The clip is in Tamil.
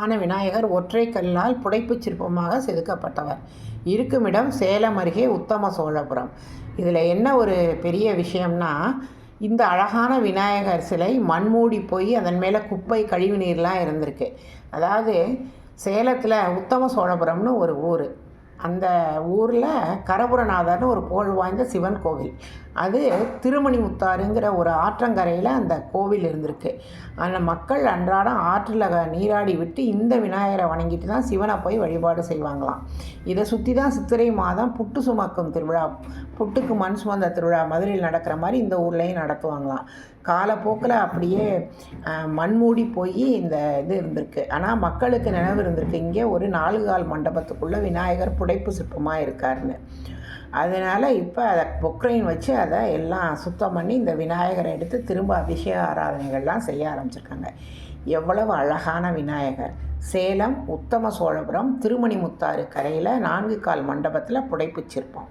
ஆன விநாயகர் ஒற்றை கல்லால் புடைப்புச் சிற்பமாக செதுக்கப்பட்டவர். இருக்குமிடம் சேலம் அருகே உத்தம சோழபுரம். இதில் என்ன ஒரு பெரிய விஷயம்னா இந்த அழகான விநாயகர் சிலை மண்மூடி போய் அதன் மேலே குப்பை கழிவு நீர்லாம் இருந்திருக்கு. அதாவது சேலத்தில் உத்தம சோழபுரம்னு ஒரு ஊர். அந்த ஊரில் கரபுரநாதர்னு ஒரு புகழ் வாய்ந்த சிவன் கோவில். அது திருமணி முத்தாருங்கிற ஒரு ஆற்றங்கரையில் அந்த கோவில் இருந்திருக்கு. அந்த மக்கள் அன்றாடம் ஆற்றில் நீராடி விட்டு இந்த விநாயகரை வணங்கிட்டு தான் சிவனை போய் வழிபாடு செய்வாங்களாம். இதை சுற்றி தான் சித்திரை மாதம் புட்டு சுமக்கும் திருவிழா புட்டுக்கு மண் சுமந்த திருவிழா மதுரையில் நடக்கிற மாதிரி இந்த ஊர்லேயும் நடத்துவாங்களாம். காலப்போக்கில் அப்படியே மண்மூடி போய் இந்த இது இருந்திருக்கு. ஆனால் மக்களுக்கு நினைவு இருந்திருக்கு இங்கே ஒரு நாலு கால் மண்டபத்துக்குள்ளே விநாயகர் புடைப்பு சிற்பமாக இருக்காருன்னு. அதனால் இப்போ அதை பொக்ரைன் வச்சு அதை எல்லாம் சுத்தம் பண்ணி இந்த விநாயகரை எடுத்து திரும்ப அபிஷேக ஆராதனைகள்லாம் செய்ய ஆரம்பிச்சிருக்காங்க. எவ்வளவு அழகான விநாயகர். சேலம் உத்தம சோழபுரம் திருமணிமுத்தாறு கரையில் நான்கு கால் மண்டபத்தில் புடைப்பிச்சிருப்போம்.